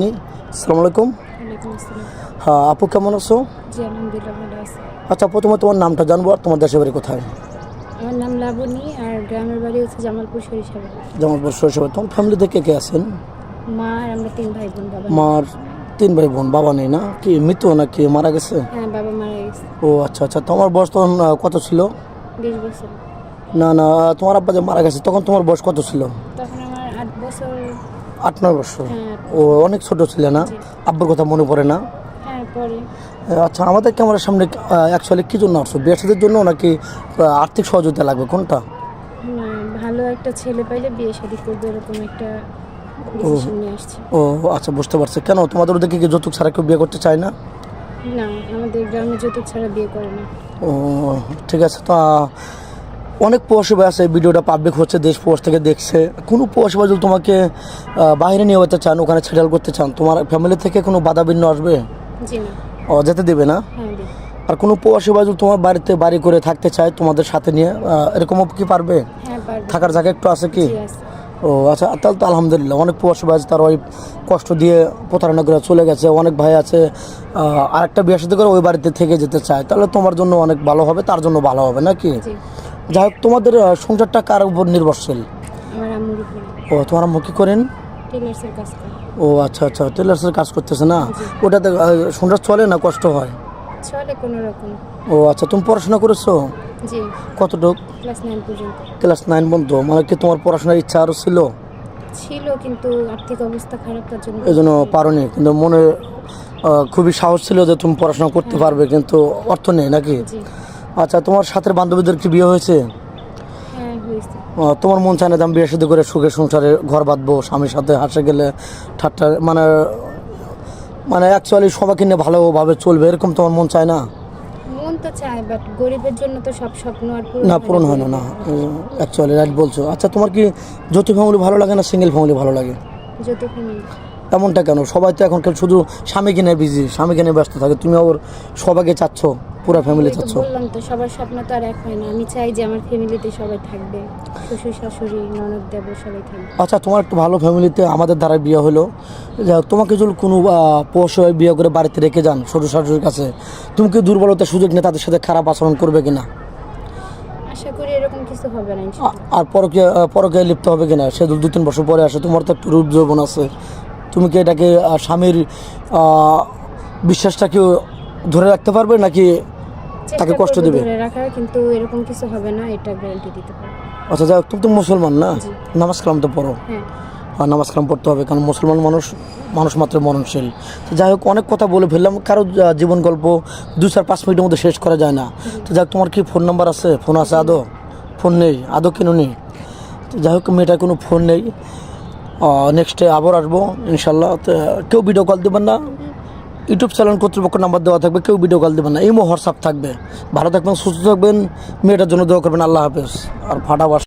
নি আসসালামু। আলাইকুম হ্যাঁ আপু কেমন আছো? আচ্ছা প্রথমে তোমার নামটা জানব আর তোমার দেশের বাড়ি কোথায়? আমার নাম লাবণী আর গ্রামের বাড়ি হচ্ছে জামালপুর সরিষাবে জামালপুর শৈশবে তোমার ফ্যামিলিতে কে কে আছেন? মা আর আমরা তিন ভাই বোন বাবা মার তিন ভাই বোন বাবা নেই না? কি মৃত নাকি মারা গেছে? হ্যাঁ বাবা মারা গেছে। ও আচ্ছা আচ্ছা তোমার বয়স তখন কত ছিল? বিশ বছর। না না তোমার আব্বা যে মারা গেছে তখন তোমার বয়স কত ছিল? তখন আমার আট বছর আট নয় বছর। ও অনেক ছোট ছিল না। আব্বার কথা মনে পড়ে না? হ্যাঁ আচ্ছা আমাদের ক্যামেরার সামনে অ্যাকচুয়ালি কী জন্য আসছো? বিয়ে সাথের জন্য নাকি আর্থিক সহযোগিতা লাগবে? কোনটা? ভালো একটা ছেলে পাইলে বিয়ে শাদি করবে এরকম একটা ও আচ্ছা বুঝতে পারছি। কেন? তোমাদের ওদিকে কি যৌতুক ছাড়া কেউ বিয়ে করতে চায় না? না আমাদের গ্রামে যৌতুক ছাড়া বিয়ে করে না। ও ঠিক আছে। তো অনেক প্রবাসী ভাই আছে ভিডিওটা পাবলিক হচ্ছে দেশ প্রবাস থেকে দেখছে। কোনো প্রবাসী ভাই যদি তোমাকে বাইরে নিয়ে যেতে চান ওখানে সেটেল করতে চান তোমার ফ্যামিলি থেকে কোনো বাধা বিঘ্ন আসবে? ও যেতে দেবে না? হ্যাঁ আর কোনো প্রবাসী ভাই যদি তোমার বাড়িতে বাড়ি করে থাকতে চায় তোমাদের সাথে নিয়ে এরকমও কি পারবে? হ্যাঁ থাকার জায়গা একটু আছে কি? ও আচ্ছা তাহলে তো আলহামদুলিল্লাহ অনেক প্রবাসী আছে তার ওই কষ্ট দিয়ে প্রতারণা করে চলে গেছে। অনেক ভাই আছে আরেকটা বিয়ে সাথে করে ওই বাড়িতে থেকে যেতে চায়। তাহলে তোমার জন্য অনেক ভালো হবে তার জন্য ভালো হবে নাকি যাই হোক তোমাদের সংসারটা কার উপর নির্ভরশীল? ও তোমার আম্মু কি করেন? ও আচ্ছা আচ্ছা টেলার্সের কাজ করতেছে না? ওটাতে সংসার চলে না কষ্ট হয়? চলে কোনো রকম। ও আচ্ছা তুমি পড়াশোনা করেছ? জি। কতটুক? ক্লাস নাইন পর্যন্ত। ক্লাস নাইন বন্ধ মানে কি তোমার পড়াশোনার ইচ্ছা আরও ছিল? ছিল কিন্তু আর্থিক অবস্থা খারাপ তার জন্য এই জন্য পারোনি কিন্তু মনে খুবই সাহস ছিল যে তুমি পড়াশোনা করতে পারবে কিন্তু অর্থ নেই নাকি? জি। আচ্ছা তোমার সাথে বান্ধবীদের কি বিয়ে হয়েছে? হ্যাঁ তোমার মন চায় না যে আমি বিয়ে সাথে করে সুখে সংসারে ঘর বাঁধবো স্বামীর সাথে হাসে গেলে ঠাট্টা মানে মানে অ্যাকচুয়ালি সবাইকে নিয়ে ভালোভাবে চলবে এরকম তোমার মন চায় না? মন তো চায় বাট গরিবের জন্য তো সব স্বপ্ন আর না পূরণ হয় না না অ্যাকচুয়ালি রাইট বলছো। আচ্ছা তোমার কি যৌথ ফ্যামিলি ভালো লাগে না সিঙ্গেল ফ্যামিলি ভালো লাগে? ফ্যামিলি এমনটা কেন? সবাই তো এখন কেউ শুধু স্বামীকে নিয়ে বিজি স্বামীকে নিয়ে ব্যস্ত থাকে। তুমি আবার সবাইকে চাচ্ছ? পুরো ফ্যামিলি চাচ্ছ? বললাম তো সবার স্বপ্ন তো আর এক হয় না। আমি চাই যে আমার ফ্যামিলিতে সবাই থাকবে। শ্বশুর শাশুড়ি ননদ দেব সবাই থাকবে। আচ্ছা তোমার একটু ভালো ফ্যামিলিতে আমাদের দ্বারা বিয়ে হলো। তোমাকে যদি কোনো পোষ হয়ে বিয়ে করে বাড়িতে রেখে যান শ্বশুর শাশুড়ির কাছে তুমি কি দুর্বলতার সুযোগ নিয়ে তাদের সাথে খারাপ আচরণ করবে কিনা? আশা করি এরকম কিছু হবে না আর পরকে পরকে লিপ্ত হবে কিনা? সে দু তিন বছর পরে আসে তোমার তো একটু রূপ যৌবন আছে। তুমি কি এটাকে স্বামীর বিশ্বাসটাকে ধরে রাখতে পারবে নাকি তাকে কষ্ট দেবে? রাখার কিন্তু এরকম কিছু হবে না এটা গ্যারান্টি দিতে পারব। আচ্ছা যাই তুমি তো মুসলমান না। নামাজ কালাম তো পড়ো। হ্যাঁ। আর নামাজ কালাম পড়তে হবে কারণ মুসলমান মানুষ মানুষ মাত্র মরণশীল। তো যাই হোক অনেক কথা বলে ফেললাম কারও জীবন গল্প দু চার পাঁচ মিনিটের মধ্যে শেষ করা যায় না। তো যাই হোক, তোমার কি ফোন নাম্বার আছে? ফোন আছে আদৌ? ফোন নেই আদৌ কেন নেই? তো যাই হোক মেয়েটার কোনো ফোন নেই। নেক্সটে আবার আসব ইনশাল্লাহ তো কেউ ভিডিও কল দেবেন না? ইউটিউব চ্যানেল কর্তৃপক্ষ নাম্বার দেওয়া থাকবে, কেউ ভিডিও কল দেবেন না। এই মো হোয়াটসঅ্যাপ থাকবে। ভালো থাকবেন, সুস্থ থাকবেন, মেয়েটার জন্য দোয়া করবেন, আল্লাহ হাফেজ। আর ফাটাবাস